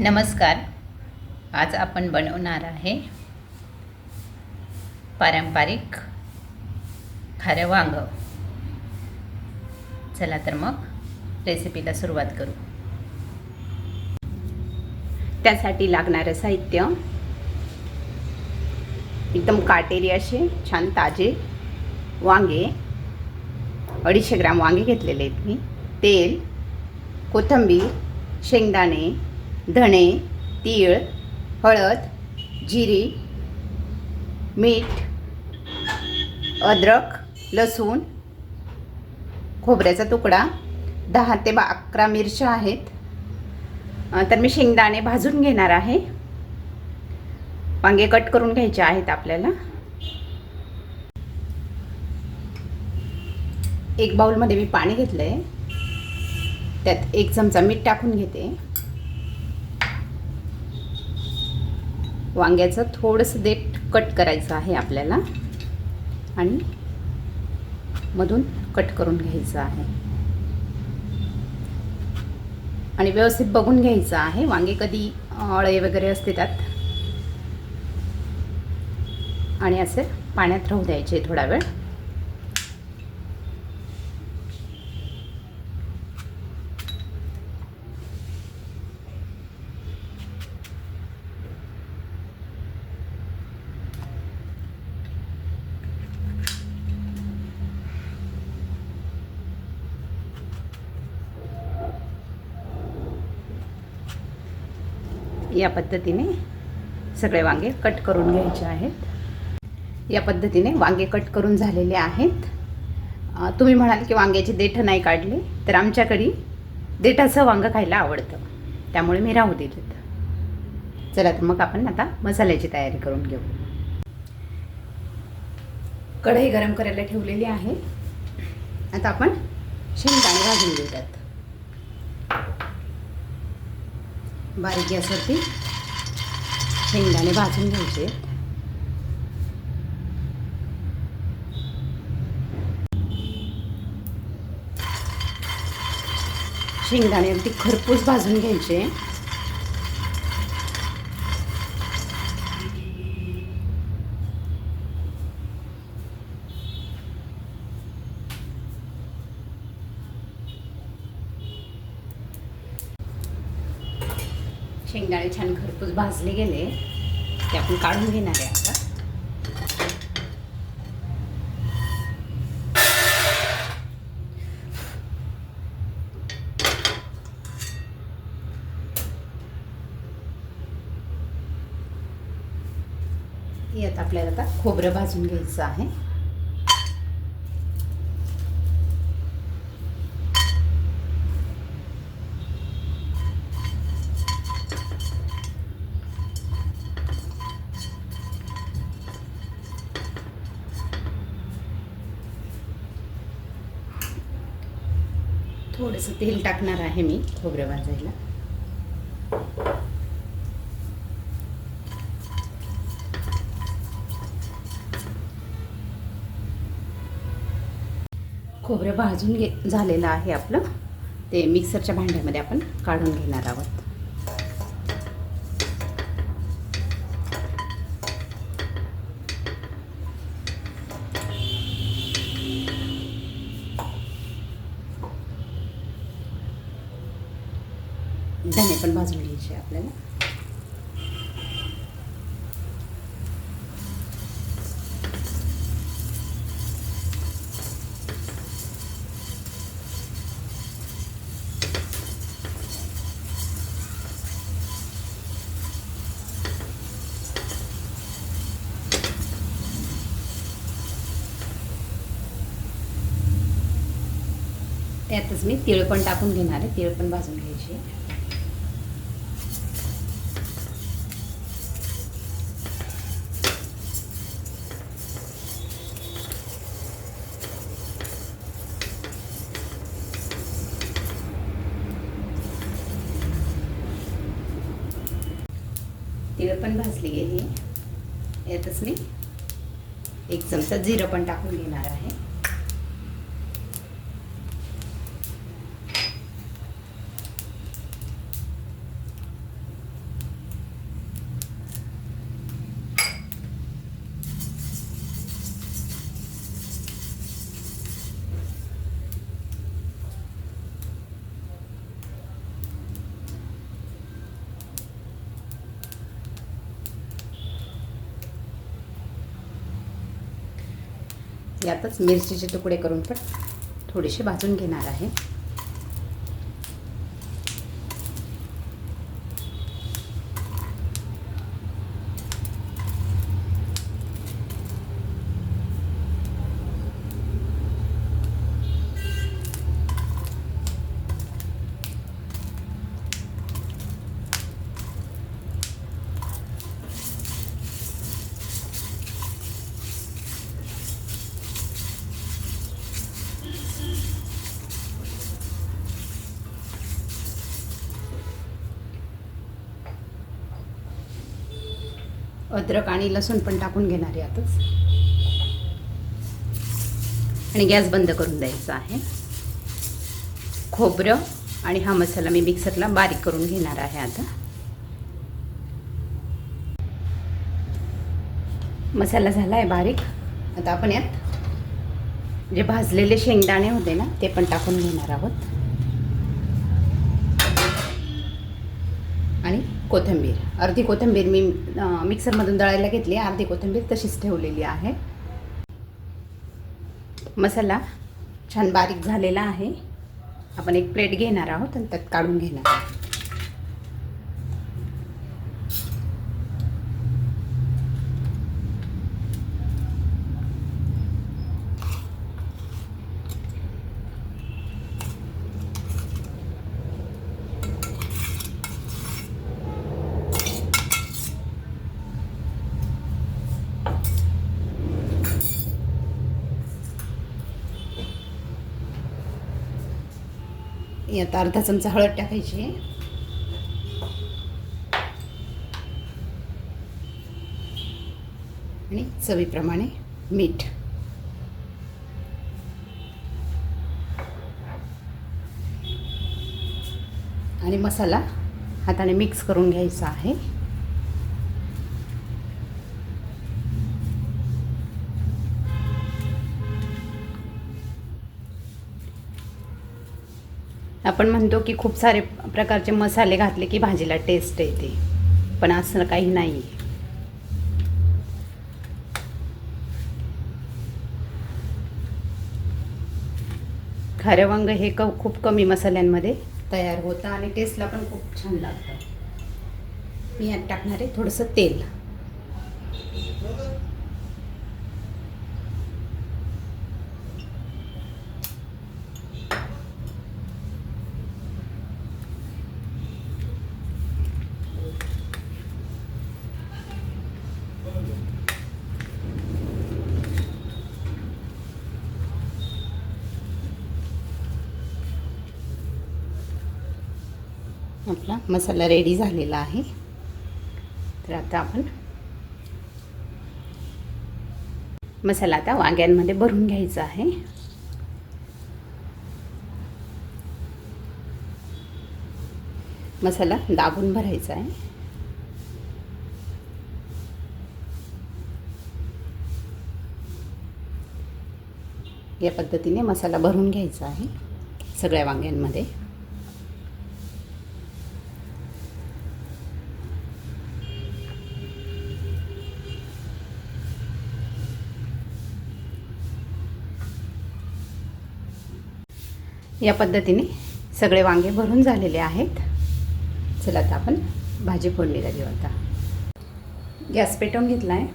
नमस्कार. आज आपण बनवणार आहे पारंपरिक खारं वांग. चला तर मग रेसिपीला सुरुवात करू. त्यासाठी लागणारं साहित्य एकदम काटेरी असे छान ताजे वांगे अडीचशे ग्राम वांगे घेतलेले आहेत मी. तेल कोथिंबीर शेंगदाणे धणे तीळ हळद जिरी मीठ अद्रक लसूण खोबऱ्याचा तुकडा दहा ते बा अकरा मिरच्या आहेत. तर मी शेंगदाणे भाजून घेणार आहे. वांगे कट करून घ्यायचे आहेत आपल्याला. एक बाऊलमध्ये मी पाणी घेतलं आहे त्यात एक चमचा मीठ टाकून घेते. वांग्याचं थोडंसं देठ कट करायचं आहे आपल्याला. आणि मधून कट करून घ्यायचं आहे. आणि व्यवस्थित बघून घ्यायचं आहे. वांगे कधी अळे वगैरे असते त्यात. आणि असे पाण्यात राहू द्यायचे थोडा वेळ. या पद्धतीने सगळे वांगे कट करून घ्यायचे आहेत. या पद्धतीने वांगे कट करून झालेले आहेत. तुम्ही म्हणाल की वांग्याची देठं नाही काढले तर आमच्याकडे देठाचं वांगं खायला आवडतं. त्यामुळे मी राहू दिलेत चला तर मग आपण आता मसाल्याची तयारी करून घेऊ. कढई गरम करायला ठेवलेली आहे. आता आपण शेंगदाणे भाजून घेऊयात. बारीक गॅसवरती शेंगदाणे भाजून घ्यायचे. शेंगदाणे अगदी खरपूस भाजून घ्यायचे. शेंगदाणे छान खरपूस भाजले गेले. ते आपण काढून घेणार आहे आता. यात आपल्याला आता खोबरं भाजून घ्यायचं आहे थोडंसं तेल टाकणार आहे मी खोबरं भाजायला. खोबरं भाजून घे झालेलं आहे आपलं. ते मिक्सरच्या भांड्यामध्ये आपण काढून घेणार आहोत. धने पण भाजून घ्यायचे आपल्याला. त्यातच मी तिळ पण टाकून घेणार आहे. तिळ पण भाजून घ्यायची. तिळं पण भाजली गेली आहे. यातच मी एक चमचा जिरं पण टाकून घेणार आहे. यातच मिरचीचे तुकडे करून पण थोडेसे भाजून घेणार आहे. अद्रक आणि लसूण पण टाकून घेणार आहे आताच. आणि गॅस बंद करून द्यायचा आहे. खोबरं आणि हा मसाला मी मिक्सरला बारीक करून घेणार आहे आता. मसाला झाला आहे बारीक. आता आपण यात जे भाजलेले शेंगदाणे होते ना ते पण टाकून घेणार आहोत आणि कोथिंबीर. अर्धी कोथिंबीर मी मिक्सरमधून दळायला घेतली अर्धी कोथिंबीर तशीच ठेवलेली आहे. मसाला छान बारीक झालेला आहे. आपण एक प्लेट घेणार आहोत आणि त्यात काढून घेणार आहोत. यात अर्धा चमचा हळद टाकायची. आहे आणि चवीप्रमाणे मीठ. आणि मसाला हाताने मिक्स करून घ्यायचा आहे. आपण म्हणतो की खूप सारे प्रकारचे मसाले घातले की भाजीला टेस्ट येते. पण असं काही नाही. आहे खारं वांग हे क खूप कमी मसाल्यांमध्ये तयार होतं आणि टेस्टला पण खूप छान लागतं. मी यात टाकणार आहे थोडंसं तेल. आपला मसाला रेडी झालेला आहे. तर आता आपण मसाला आता वांग्यांमध्ये भरून घ्यायचा आहे. मसाला दाबून भरायचा आहे. या पद्धतीने मसाला भरून घ्यायचा आहे सगळ्या वांग्यांमध्ये. या पद्धतीने सगळे वांगे भरून झालेले आहेत. चला आता आपण भाजी फोडणीला देऊ आता. गॅस पेटवून घेतला आहे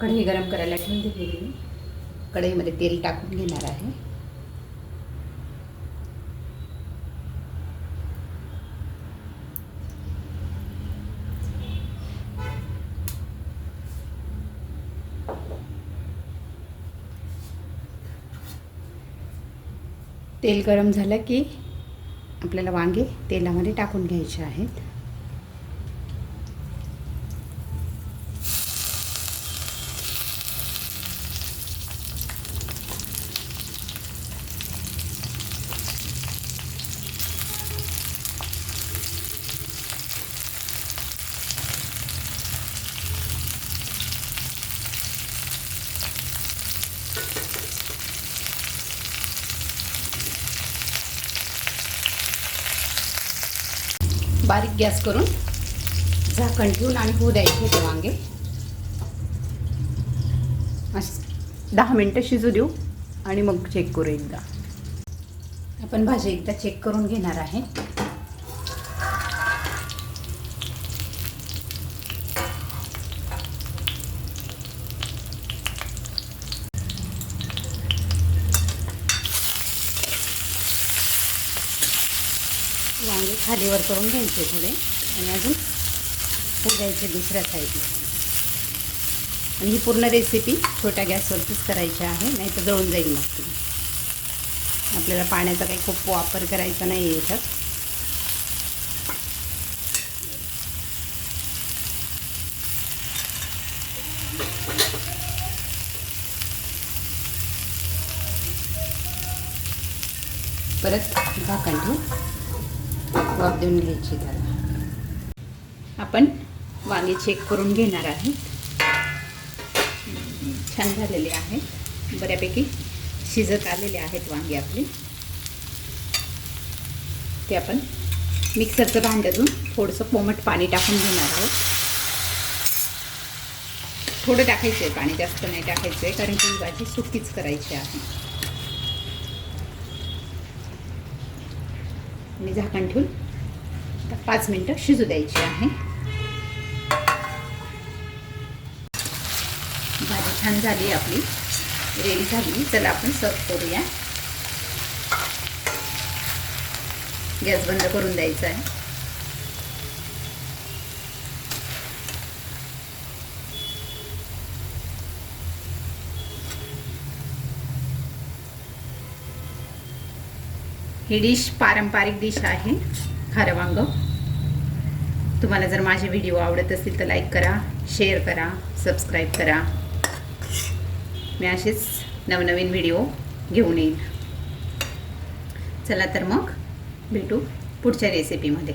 कढई गरम करायला ठेवून दिलेली. कढईमध्ये तेल टाकून घेणार आहे. तेल गरम झालं की आपल्याला वांगे तेलामध्ये टाकून घ्यायचे आहेत. बारीक गॅस करून झाकण ठेवून आणि होऊ द्यायचे ते वांगे दहा मिनटं शिजू देऊ आणि मग चेक करू एकदा. आपण भाजी एकदा चेक करून घेणार आहे. वांगे खालीवर करून घ्यायचे थोडे. आणि अजून द्यायचे दुसऱ्या साईडला आणि ही पूर्ण रेसिपी छोट्या गॅसवरतीच करायची आहे नाही तर जळून जाईल मग ती आपल्याला पाण्याचा काही खूप वापर करायचा नाही आहे याच्यात. परत झाकण ठेवू वाफ देऊन घ्यायची त्याला आपण वांगे चेक करून घेणार आहे छान झालेले आहेत. बऱ्यापैकी शिजत आलेले आहेत वांगे आपले. ते आपण मिक्सरचं भांड्यातून थोडंसं कोमट पाणी टाकून घेणार आहोत. थोडं टाकायचं आहे पाणी जास्त नाही टाकायचं आहे कारण की भाजी सुकीच करायची आहे. आणि झाकण ठेवून आता पाच मिनटं शिजू द्यायची आहे. भाजी छान झाली आपली. रेडी झाली. चला आपण सर्व करूया. गॅस बंद करून द्यायचा आहे. ही डिश पारंपरिक डिश आहे. खारं वांग. तुम्हाला जर माझे व्हिडिओ आवडत असतील तर लाईक करा शेअर करा सबस्क्राईब करा. मी असेच नवनवीन व्हिडिओ घेऊन येईन. चला तर मग भेटू पुढच्या रेसिपीमध्ये